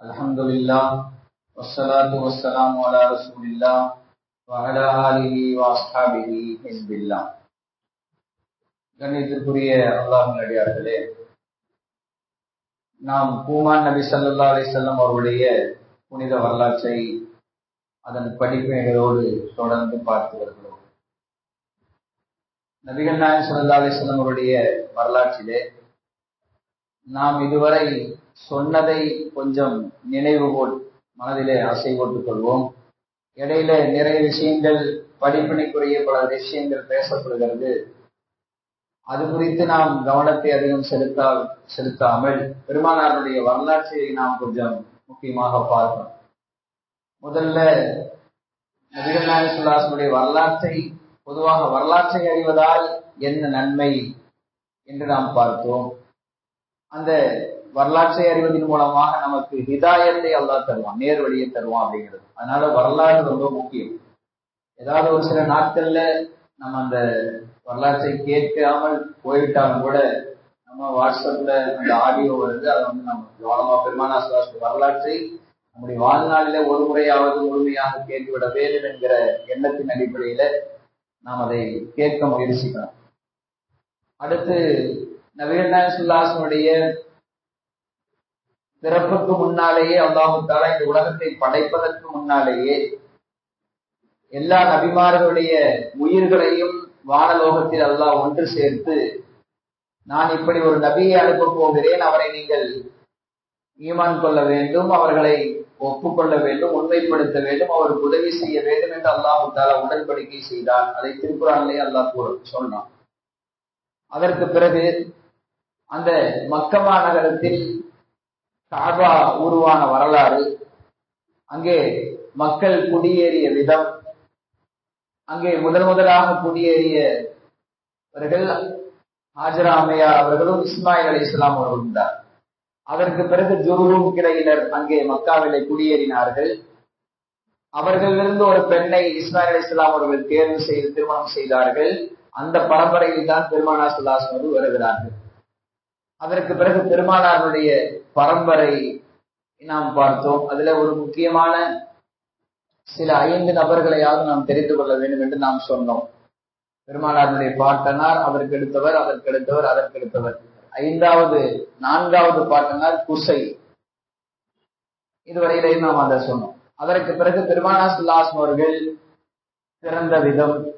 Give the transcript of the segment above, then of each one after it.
الحمد لله والصلاة والسلام على رسول الله وعلى آله وأصحابه حزب الله கண்ணியத்திற்குரிய அல்லாஹின் அடியார்களே நாம் பூமான் நபி சல்லா அலிசல்லம் அவருடைய புனித வரலாற்றை அதன் படிப்பினைகளோடு தொடர்ந்து பார்த்து வருகிறோம் நபிகள் நாயன் சல்லா அலிசல்லம் அவருடைய வரலாற்றிலே நாம் இதுவரை சொன்னதை கொஞ்சம் நினைவு போல் மனதிலே ஆசை போட்டுக் கொள்வோம் இடையில நிறைய விஷயங்கள் படிப்பினைக்குரிய பல விஷயங்கள் பேசப்படுகிறது. அது குறித்து நாம் கவனத்தை அதிகம் செலுத்தா செலுத்தாமல் பெருமானாருடைய வரலாற்றை நாம் கொஞ்சம் முக்கியமாக பார்க்கணும். முதல்ல நபிகள் சுல்லாசனுடைய வரலாற்றை பொதுவாக வரலாற்றை அறிவதால் என்ன நன்மை என்று நாம் பார்த்தோம். அந்த வரலாற்றை அறிவதன் மூலமாக நமக்கு ஹிதாயத்தை அல்லா தருவான் நேர் வழியை தருவான் அப்படிங்கிறது. அதனால வரலாறு ரொம்ப முக்கியம். ஏதாவது ஒரு சில நாட்கள்ல நம்ம அந்த வரலாற்றை கேட்காமல் போய்விட்டாலும் கூட நம்ம வாட்ஸ்அப்ல அந்த ஆடியோ வருது அதை வந்து நம்ம கவனமா பெருமானா வரலாற்றை நம்முடைய வாழ்நாளில ஒரு முறையாவது முழுமையாக கேட்டுவிட வேண்டும் என்கிற எண்ணத்தின் அடிப்படையில நாம் அதை கேட்க முயற்சிக்கலாம். அடுத்து நவீன சுல்லாசனுடைய பிறப்புக்கு முன்னாலேயே அல்லாஹு தாலா இந்த உலகத்தை படைப்பதற்கு முன்னாலேயே எல்லா நபிமார்களுடைய உயிர்களையும் வானலோகத்தில் அல்லாஹ் ஒன்று சேர்த்து நான் இப்படி ஒரு நபியை அனுப்ப போகிறேன் அவரை நீங்கள் ஈமான் கொள்ள வேண்டும் அவர்களை ஒப்புக்கொள்ள வேண்டும் உண்மைப்படுத்த வேண்டும் அவருக்கு உதவி செய்ய வேண்டும் என்று அல்லாஹு தாலா உடன்படிக்கை செய்தார். அதை திருக்குறானிலே அல்லாஹ் சொன்னான். அதற்கு பிறகு அந்த மக்கமா நகரத்தில் காபா உருவான வரலாறு. அங்கே மக்கள் குடியேறிய விதம். அங்கே முதல் முதலாக குடியேறியவர்கள் ஹாஜரா அம்மையார் அவர்களும் இஸ்மாயில் அலி இஸ்லாம் அவர்களும் தான். அதற்கு பிறகு ஜுருவும் கிளையினர் அங்கே மக்காவிலே குடியேறினார்கள். அவர்களிலிருந்து ஒரு பெண்ணை இஸ்மாயில் அலி இஸ்லாம் அவர்கள் தேர்வு செய்து திருமணம் செய்தார்கள். அந்த பரம்பரையில் தான் பெருமானா சுல்லாஸ் அவர்கள் வருகிறார்கள். அதற்கு பிறகு பெருமானாருடைய பரம்பரை நாம் பார்த்தோம். அதுல ஒரு முக்கியமான சில ஐந்து நபர்களையாவது நாம் தெரிந்து கொள்ள வேண்டும் என்று நாம் சொன்னோம். பெருமானாருடைய பாட்டனார் அதற்கு எடுத்தவர் அதற்கு எடுத்தவர் அதற்கு எடுத்தவர். ஐந்தாவது நான்காவது பாட்டனார் குசை. இதுவரையிலையும் நாம் அதை சொன்னோம். அதற்கு பிறகு பெருமானா சுல்லாஸ் அவர்கள் பிறந்த விதம்.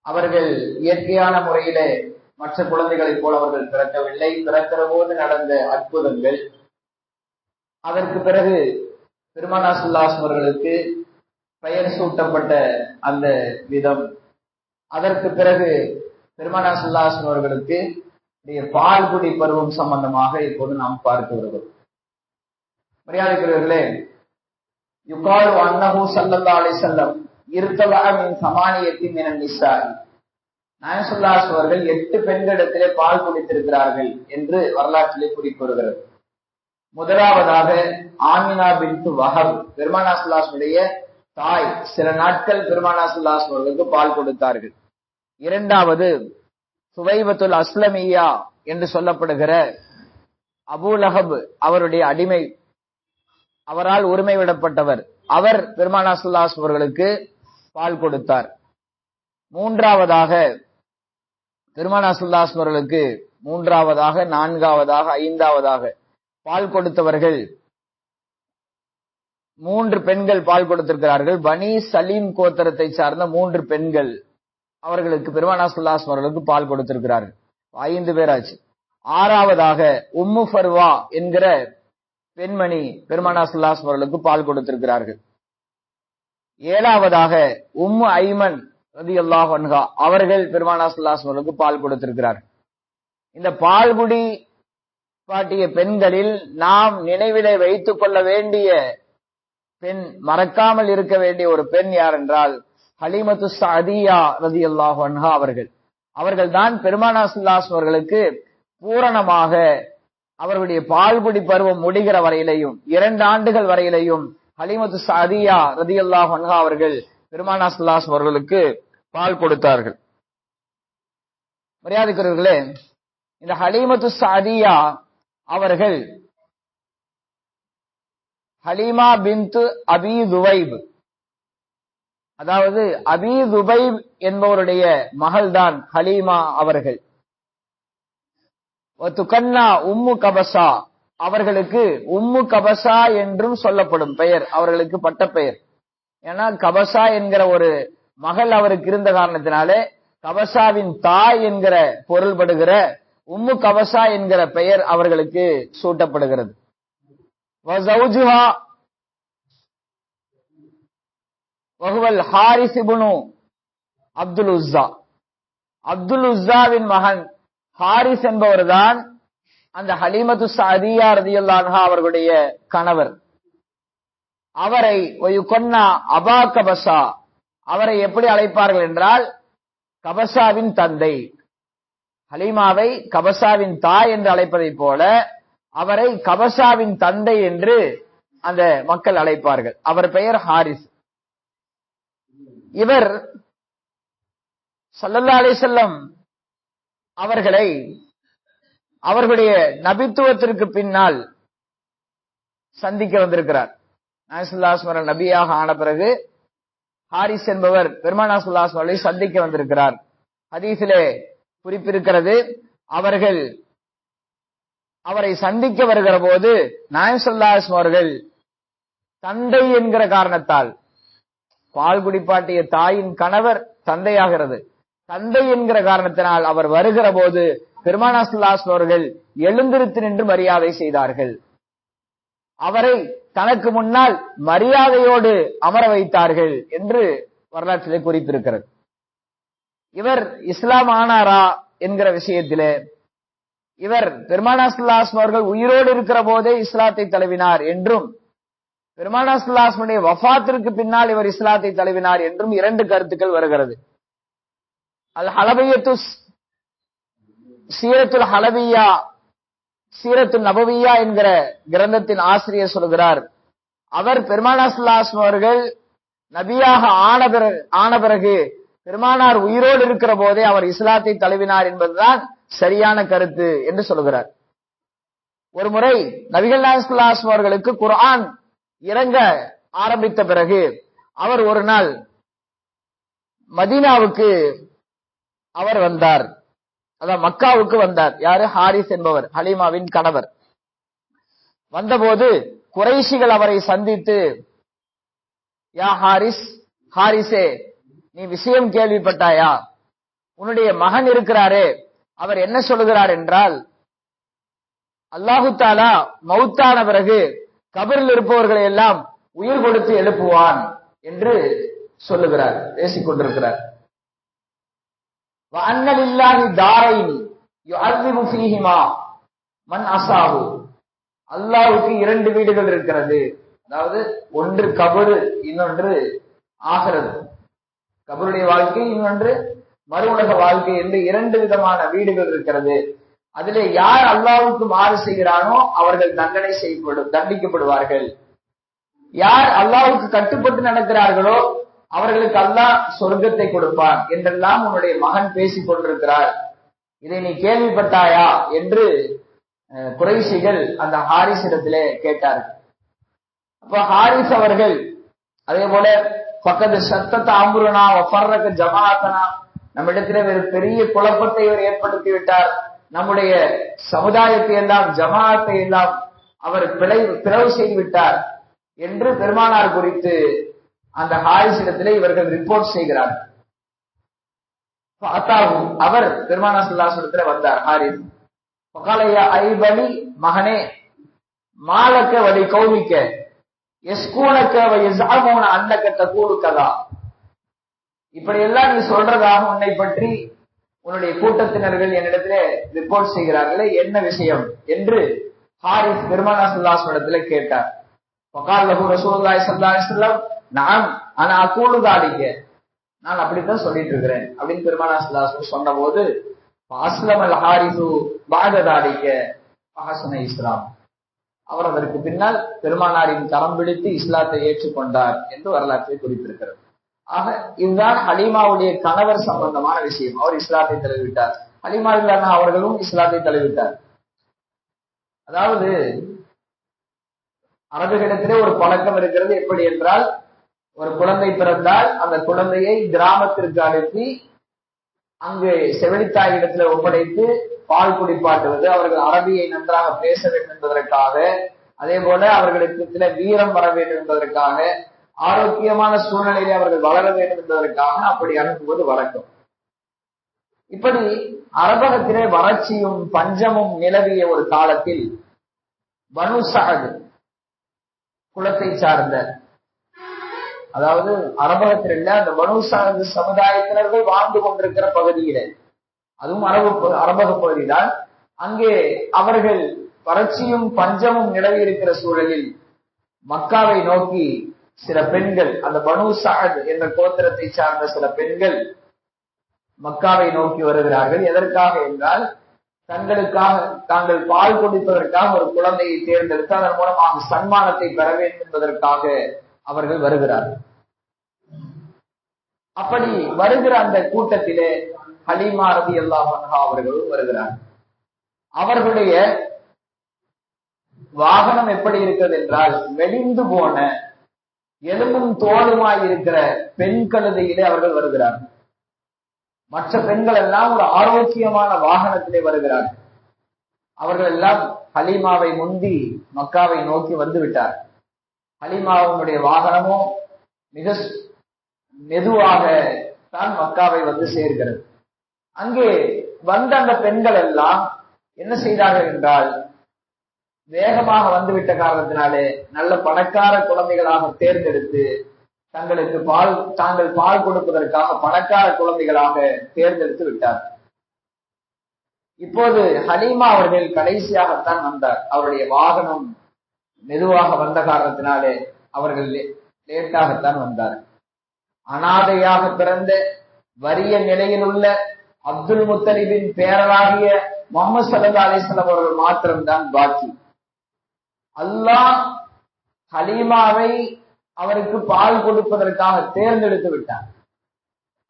அவர்கள் இயற்கையான முறையிலே மற்ற குழந்தைகளைப் போல அவர்கள் பிறக்கவில்லை. பிறக்கிற போது நடந்த அற்புதங்கள். அதற்கு பிறகு பெருமானா சுல்லாஸ் அவர்களுக்கு பெயர் சூட்டப்பட்ட அந்த விதம். அதற்கு பிறகு பெருமானா சுல்லாஸ் அவர்களுக்கு பால்குடி பருவம் சம்பந்தமாக இப்போது நாம் பார்த்து வருகிறோம். மரியாதைக்குரியவர்களே யுகாலு அன்னஹூ சல்லல்லா அலி செல்லம் இருத்தலாக சமானியத்தின் என நிசாரி நாயசுல்லாஸ் அவர்கள் எட்டு பெண்களிடத்திலே பால் குடித்திருக்கிறார்கள் என்று வரலாற்றிலே குறிப்பிடுகிறது முதலாவதாக ஆமினா பின்து வஹப் பெருமானா சுல்லாஸுடைய தாய் சில நாட்கள் பெருமானா சுல்லாஸ் அவர்களுக்கு பால் கொடுத்தார்கள். இரண்டாவது சுவைபத்துல் அஸ்லமியா என்று சொல்லப்படுகிற அபுலஹப் அவருடைய அடிமை. அவரால் உரிமை விடப்பட்டவர் அவர் பெருமானா சுல்லாஸ் அவர்களுக்கு பால் கொடுத்தார். மூன்றாவதாக பெருமானா சுல்லாஸ்மர்களுக்கு மூன்றாவதாக நான்காவதாக ஐந்தாவதாக பால் கொடுத்தவர்கள் மூன்று பெண்கள் பால் கொடுத்திருக்கிறார்கள். பனி சலீம் கோத்தரத்தை சார்ந்த மூன்று பெண்கள் அவர்களுக்கு பெருமானா சுல்லாஸ் அவர்களுக்கு பால் கொடுத்திருக்கிறார்கள். ஐந்து பேராச்சு. ஆறாவதாக உம்மு ஃபர்வா என்கிற பெண்மணி பெருமானா சுல்லாஸ் அவர்களுக்கு பால் கொடுத்திருக்கிறார்கள். ஏழாவதாக உம்மு ஐமன் ரதி அல்லாஹன்ஹா அவர்கள் பெருமானா சுல்லாஸ் பால் கொடுத்திருக்கிறார். இந்த பால்குடி பாட்டிய பெண்களில் நாம் நினைவிலே வைத்துக் கொள்ள வேண்டிய பெண் மறக்காமல் இருக்க வேண்டிய ஒரு பெண் யார் என்றால் ஹலிமத்து சதியா ரதி அல்லாஹன்ஹா அவர்கள். அவர்கள் தான் பெருமானா சுல்லாஸ் அவர்களுக்கு பூரணமாக அவர்களுடைய பால்குடி பருவம் முடிகிற வரையிலையும் இரண்டு ஆண்டுகள் வரையிலையும் ஹலிமத்து சதியா ரதி அல்லாஹ் அவர்கள் பெருமானா சுல்லாஸ் அவர்களுக்கு பால் கொடுத்தார்கள். மரியாதைக்குரியவர்களே இந்த ஹலீமத்து சாதியா அவர்கள் ஹலீமா பின்து அபி துவைப் அதாவது அபி துபைப் என்பவருடைய மகள்தான் ஹலீமா அவர்கள். துகன்னா உம்மு கபசா அவர்களுக்கு உம்மு கபசா என்றும் சொல்லப்படும் பெயர் அவர்களுக்கு பட்ட பெயர். ஏன்னா கபசா என்கிற ஒரு மகள் அவருக்கு இருந்த காரணத்தினாலே கபசாவின் தாய் என்கிற பொருள்படுகிற உம்மு கபசா என்கிற பெயர் அவர்களுக்கு சூட்டப்படுகிறது. வஸௌஜுஹா ஹாரிஸ் அப்துல் உஸ்ஸா. அப்துல் உஸ்ஸாவின் மகன் ஹாரிஸ் என்பவர்தான் அந்த ஹலீமது சாதியா ரதியுல்லான்ஹா அவர்களுடைய கணவர். அவரை கொன்னா அபா கபசா அவரை எப்படி அழைப்பார்கள் என்றால் கபசாவின் தந்தை ஹலீமாவை கபசாவின் தாய் என்று அழைப்பதைப் போல அவரை கபசாவின் தந்தை என்று அந்த மக்கள் அழைப்பார்கள். அவர் பெயர் ஹாரிஸ். இவர் சல்லல்லா அலிசல்லம் அவர்களை அவர்களுடைய நபித்துவத்திற்கு பின்னால் சந்திக்க வந்திருக்கிறார். நாயசுல்லாஸ்மரன் நபியாக ஆன பிறகு ஹாரிஸ் என்பவர் பெருமானா சுல்லாஸ்மரை சந்திக்க வந்திருக்கிறார். ஹதீஸிலே குறிப்பிருக்கிறது அவர்கள் அவரை சந்திக்க வருகிற போது நாயசுல்லாஸ் அவர்கள் தந்தை என்கிற காரணத்தால் பால் குடிப்பாட்டிய தாயின் கணவர் தந்தையாகிறது. தந்தை என்கிற காரணத்தினால் அவர் வருகிற போது பெருமானா சுல்லாஸ் அவர்கள் எழுந்திருத்து நின்று மரியாதை செய்தார்கள். அவரை தனக்கு முன்னால் மரியாதையோடு அமர வைத்தார்கள் என்று வரலாற்றிலே குறித்திருக்கிறது. இவர் இஸ்லாம் ஆனாரா என்கிற விஷயத்திலே இவர் பெருமானாசுல்லாஸ்ம அவர்கள் உயிரோடு இருக்கிற போதே இஸ்லாத்தை தழுவினார் என்றும் பெருமானா சுல்லாஸ்மனுடைய வஃபாத்திற்கு பின்னால் இவர் இஸ்லாத்தை தழுவினார் என்றும் இரண்டு கருத்துக்கள் வருகிறது. அல் ஹலபையத்து சீரத்துல் ஹலபியா சீரத்து நபவியா என்கிற கிரந்தத்தின் ஆசிரியர் சொல்கிறார். அவர் பெருமானாசுல்லாஸ்ம அவர்கள் நபியாக ஆன பிறகு ஆன பிறகு பெருமானார் உயிரோடு இருக்கிற போதே அவர் இஸ்லாத்தை தழுவினார் என்பதுதான் சரியான கருத்து என்று சொல்கிறார். ஒரு முறை நபிகள் நாயஸ்லாஸ்ம் அவர்களுக்கு குர்ஆன் இறங்க ஆரம்பித்த பிறகு அவர் ஒரு நாள் மதீனாவுக்கு அவர் வந்தார். அதான் மக்காவுக்கு வந்தார். யாரு? ஹாரிஸ் என்பவர் ஹலீமாவின் கணவர். வந்தபோது குறைஷிகள் அவரை சந்தித்து யா ஹாரிஸ் ஹாரிஸே நீ விஷயம் கேள்விப்பட்டாயா? உன்னுடைய மகன் இருக்கிறாரே. அவர் என்ன சொல்லுகிறார் என்றால் அல்லாஹு தாலா மௌத்தான பிறகு கபரில் இருப்பவர்களை எல்லாம் உயிர் கொடுத்து எழுப்புவான் என்று சொல்லுகிறார் பேசிக் கொண்டிருக்கிறார் அன்னலில்லாஹி தாரைனி யுஅذிபு ஃபீஹிமா மன் அசாஹு அல்லாஹ்வுக்கு இரண்டு வீடுகள் இருக்கிறது. அதாவது ஒன்று கபரு இன்னொன்று ஆகிறது. கபருடைய வாழ்க்கை இன்னொன்று மறு உலக வாழ்க்கை என்று இரண்டு விதமான வீடுகள் இருக்கிறது. அதிலே யார் அல்லாவுக்கு மாறு செய்கிறானோ அவர்கள் தண்டனை செய்யப்படும் தண்டிக்கப்படுவார்கள். யார் அல்லாவுக்கு கட்டுப்பட்டு நடக்கிறார்களோ அவர்களுக்கு அல்லாஹ் சொர்க்கத்தை கொடுப்பான் என்றெல்லாம் உன்னுடைய மகன் பேசிக் கொண்டிருக்கிறார். இதை நீ கேள்விப்பட்டாயா? என்று குறைசிகள் அந்த ஹாரிஸ் இடத்திலே கேட்டார்கள். அப்ப ஹாரிஸ் அவர்கள் அதே போல பக்கத்து சத்தத்தை அம்புருனா ஒஃபர்ரக்கு ஜமாத்தனா நம்மிடத்திலே ஒரு பெரிய குழப்பத்தை இவர் ஏற்படுத்தி விட்டார். நம்முடைய சமுதாயத்தை எல்லாம் ஜமாத்தை எல்லாம் அவர் பிளை பிளவு செய்து விட்டார். என்று பெருமானார் குறித்து அந்த ஹாரிஸ் இடத்திலே இவர்கள் ரிப்போர்ட் செய்கிறார் அத்தாவும் அவர் பெருமானா சுல்லாஸ் இடத்துல வந்தார் ஹாரிஸ். பகாலையா ஐபலி மகனே மாலக்க வழி கௌமிக்க எஸ்கூனக்க வயசாமோன அன்னக்க தக்கூடு கதா இப்படியெல்லாம் நீ சொல்றதாக உன்னை பற்றி உன்னுடைய கூட்டத்தினர்கள் என்னிடத்துல ரிப்போர்ட் செய்கிறார்களே என்ன விஷயம் என்று ஹாரிஸ் பெருமானா சுல்லாஸ் இடத்துல கேட்டார். பகால் லகு ரசூல்லாய் சல்லாஹ் நான் ஆனா அக்கூடுதாடிக்க நான் அப்படித்தான் சொல்லிட்டு இருக்கிறேன் அப்படின்னு பெருமானா சொன்ன போது அஸ்லமல் ஹாரிசு பாகதாடிக்க பஹசன இஸ்லாம். அவர் அதற்கு பின்னால் பெருமானாரின் கரம் பிடித்து இஸ்லாத்தை ஏற்றுக்கொண்டார் என்று வரலாற்றை குறிப்பிருக்கிறது ஆக இதுதான் ஹலீமாவுடைய கணவர் சம்பந்தமான விஷயம். அவர் இஸ்லாத்தை தழுவிட்டார். ஹலீமா இல்லாம அவர்களும் இஸ்லாத்தை தழுவிட்டார். அதாவது அரபுகளிடத்திலே ஒரு பழக்கம் இருக்கிறது. எப்படி என்றால் ஒரு குழந்தை பிறந்தால் அந்த குழந்தையை கிராமத்திற்கு அனுப்பி அங்கு செவிலித்தாயிடத்துல ஒப்படைத்து பால் குடிப்பாட்டுவது அவர்கள் அரபியை நன்றாக பேச வேண்டும் என்பதற்காக அதே போல அவர்களுக்கு சில வீரம் வர வேண்டும் என்பதற்காக ஆரோக்கியமான சூழ்நிலையை அவர்கள் வளர வேண்டும் என்பதற்காக அப்படி அனுப்புவது வழக்கம். இப்படி அரபகத்திலே வறட்சியும் பஞ்சமும் நிலவிய ஒரு காலத்தில் பனு சஹது குலத்தை சார்ந்த அதாவது அரபகத்தில் இல்ல அந்த பனு சஹது சமுதாயத்தினர்கள் வாழ்ந்து கொண்டிருக்கிற பகுதியில. அதுவும் அரபு அரபக பகுதிதான். அங்கே அவர்கள் வறட்சியும் பஞ்சமும் நிலவி இருக்கிற சூழலில் மக்காவை நோக்கி சில பெண்கள் அந்த பனு சஹத் என்ற கோத்திரத்தை சார்ந்த சில பெண்கள் மக்காவை நோக்கி வருகிறார்கள். எதற்காக என்றால் தங்களுக்காக தாங்கள் பால் குடிப்பதற்காக ஒரு குழந்தையை தேர்ந்தெடுத்து அதன் மூலமாக சன்மானத்தை பெற வேண்டும் என்பதற்காக அவர்கள் வருகிறார்கள் அப்படி வருகிற அந்த கூட்டத்திலே ஹலீமா அல்லா அல்லாஹ் அவர்களும் வருகிறார்கள். அவர்களுடைய வாகனம் எப்படி இருக்கிறது என்றால் மெலிந்து போன எலும்பும் தோலுமாய் இருக்கிற பெண் கழுதையிலே அவர்கள் வருகிறார்கள். மற்ற பெண்கள் எல்லாம் ஒரு ஆரோக்கியமான வாகனத்திலே வருகிறார்கள். அவர்கள் எல்லாம் ஹலீமாவை முந்தி மக்காவை நோக்கி வந்து விட்டார்கள். ஹலிமாவுடைய வாகனமும் மிக மெதுவாக தான் மக்காவை வந்து சேர்கிறது. அங்கே வந்த அந்த பெண்கள் எல்லாம் என்ன செய்தார்கள் என்றால் வேகமாக வந்துவிட்ட காரணத்தினாலே நல்ல பணக்கார குழந்தைகளாக தேர்ந்தெடுத்து தங்களுக்கு பால் தாங்கள் பால் கொடுப்பதற்காக பணக்கார குழந்தைகளாக தேர்ந்தெடுத்து விட்டார் இப்போது ஹலீமா அவர்கள் கடைசியாகத்தான் வந்தார். அவருடைய வாகனம் மெதுவாக வந்த காரணத்தினாலே அவர்கள் லேட்டாகத்தான் வந்தார். அனாதையாக பிறந்த வறிய நிலையில் உள்ள அப்துல் முத்தலிபின் பேரராகிய முகமது சல்லா அலிஸ்லாம் அவர்கள் மாத்திரம்தான் பாக்கி. அல்லாஹ் ஹலீமாவை அவருக்கு பால் கொடுப்பதற்காக தேர்ந்தெடுத்து விட்டார்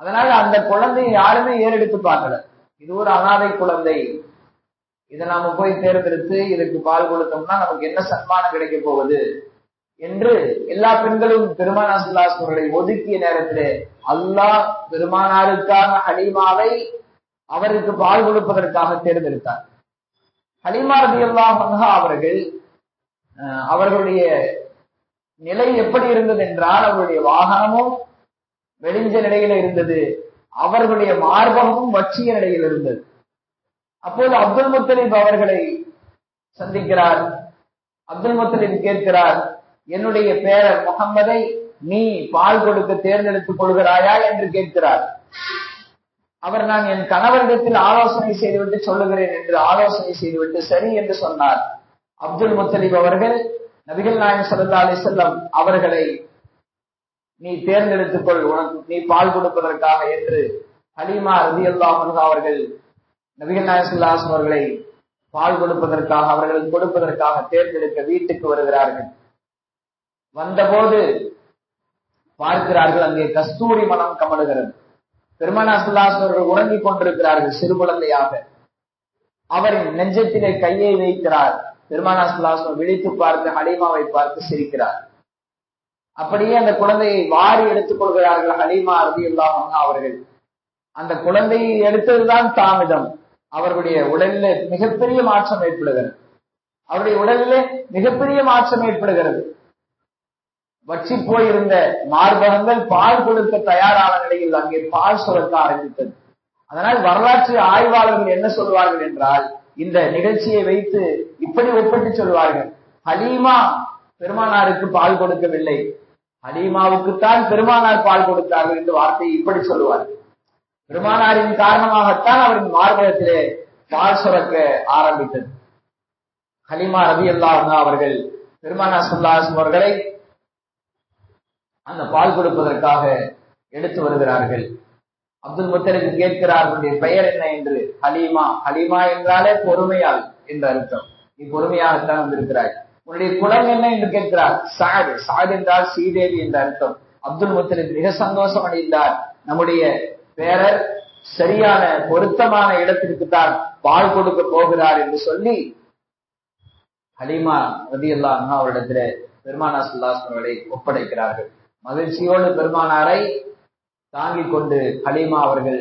அதனால அந்த குழந்தையை யாருமே ஏறெடுத்து பார்க்கல. இது ஒரு அனாதை குழந்தை. இதை நாம போய் தேர்ந்தெடுத்து இதுக்கு பால் கொடுத்தோம்னா நமக்கு என்ன சன்மானம் கிடைக்க போகுது? என்று எல்லா பெண்களும் பெருமானாசுல்லாஸ்வர்களை ஒதுக்கிய நேரத்திலே அல்லாஹ் பெருமானாருக்காக ஹலீமாவை அவருக்கு பால் கொடுப்பதற்காக தேர்ந்தெடுத்தார். ஹலீமா ரதி அல்லாஹ் அவர்கள் அவர்களுடைய நிலை எப்படி இருந்தது என்றால் அவருடைய வாகனமும் வெடிஞ்ச நிலையில இருந்தது அவர்களுடைய மார்பகமும் வற்றிய நிலையில் இருந்தது. அப்போது அப்துல் முத்தலீப் அவர்களை சந்திக்கிறார். அப்துல் முத்தலீப் கேட்கிறார் என்னுடைய பேரர் முகம்மதை நீ பால் கொடுக்க தேர்ந்தெடுத்துக் கொள்கிறாயா? என்று கேட்கிறார். அவர் நான் என் கணவரிடத்தில் ஆலோசனை செய்துவிட்டு சொல்லுகிறேன் என்று ஆலோசனை செய்துவிட்டு சரி என்று சொன்னார். அப்துல் முத்தலீப் அவர்கள் நபிகள் நாயன் சல்லா அலி செல்லம் அவர்களை நீ தேர்ந்தெடுத்துக் கொள் உனக்கு நீ பால் கொடுப்பதற்காக என்று ஹலீமா ரதி அல்லாஹ் அவர்கள் நபிகள் நாயசுல்லாஸ் அவர்களை பால் கொடுப்பதற்காக அவர்களுக்கு கொடுப்பதற்காக தேர்ந்தெடுக்க வீட்டுக்கு வருகிறார்கள். வந்தபோது பார்க்கிறார்கள் அங்கே கஸ்தூரி மனம் கமலுகிறது பெருமனா சுல்லாஸ் அவர்கள் உறங்கிக் கொண்டிருக்கிறார்கள் சிறு குழந்தையாக. அவரின் நெஞ்சத்திலே கையை வைக்கிறார். பெருமானா சுல்லாஸ் விழித்து பார்த்து ஹலீமாவை பார்த்து சிரிக்கிறார். அப்படியே அந்த குழந்தையை வாரி எடுத்துக் கொள்கிறார்கள் ஹலீமா அருதி அவர்கள். அந்த குழந்தையை எடுத்ததுதான் தாமிதம் அவர்களுடைய உடலில மிகப்பெரிய மாற்றம் ஏற்படுகிறது. அவருடைய உடலில மிகப்பெரிய மாற்றம் ஏற்படுகிறது. வற்றி போயிருந்த மார்பகங்கள் பால் கொடுக்க தயாரான நிலையில் அங்கே பால் சுரக்க ஆரம்பித்தது. அதனால் வரலாற்று ஆய்வாளர்கள் என்ன சொல்வார்கள் என்றால் இந்த நிகழ்ச்சியை வைத்து இப்படி ஒப்பிட்டு சொல்வார்கள். ஹலீமா பெருமானாருக்கு பால் கொடுக்கவில்லை. ஹலீமாவுக்குத்தான் பெருமானார் பால் கொடுத்தார்கள் என்று வார்த்தையை இப்படி சொல்லுவார்கள் பெருமானாரின் காரணமாகத்தான் அவரின் மார்பகத்திலே பால் சுரக்க ஆரம்பித்தது. ஹலிமா ரவி அல்லாஹா அவர்கள் பெருமானா சுல்லாஸ் அவர்களை அந்த பால் கொடுப்பதற்காக எடுத்து வருகிறார்கள். அப்துல் முத்தலுக்கு கேட்கிறார் உன்னுடைய பெயர் என்ன? என்று. ஹலீமா ஹலீமா என்றாலே பொறுமையால் என்று அர்த்தம். நீ பொறுமையாகத்தான் வந்திருக்கிறாய். உன்னுடைய குலம் என்ன? என்று கேட்கிறார். சாடு. சாடு என்றால் ஸ்ரீதேவி என்ற அர்த்தம். அப்துல் முத்தலிப் மிக சந்தோஷம் அடைந்தார் நம்முடைய பேரர் சரியான பொருத்தமான இடத்திற்கு தான் பால் கொடுக்க போகிறார் என்று சொல்லி ஹலீமா ரதி அல்லா அவரிடத்துல பெருமானா சுல்லாஸ்மர்களை ஒப்படைக்கிறார்கள். மகிழ்ச்சியோடு பெருமானாரை தாங்கிக் கொண்டு ஹலீமா அவர்கள்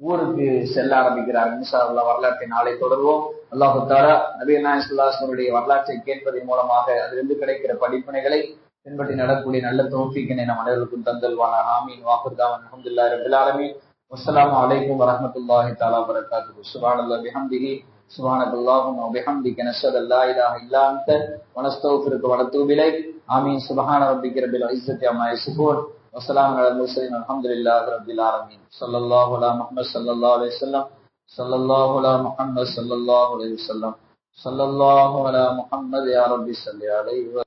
ஊருக்கு செல்ல ஆரம்பிக்கிறார்கள் இன்ஷா அல்லாஹ் வரலாற்றை நாளை தொடர்வோம். அல்லாஹு தாரா நபீர் நாயன் சுல்லாஸ்மருடைய வரலாற்றை கேட்பதன் மூலமாக அதிலிருந்து கிடைக்கிற படிப்பினைகளை பின்பற்றி நடக்கூடிய நல்ல தோப்பிக்கினை நம் அனைவருக்கும் தந்தல்வான ஆமீன். வாக்குர்தாவன் அஹமதுல்லா ரபில் ஆலமீன். والسلام عليكم ورحمة الله تعالى وبركاته. سبحان الله بحمده. سبحانك اللهم وبحمدك. نشهد أن لا إله إلا أنت ونستغفرك ونتوب إليك. آمين. سبحان ربك رب العزة عما يصفون. وسلام على المرسلين. الحمد لله رب العالمين. صلى الله على محمد صلى الله عليه وسلم. صلى الله على محمد صلى الله عليه وسلم. صلى الله على محمد يا رب صل عليه وسلم.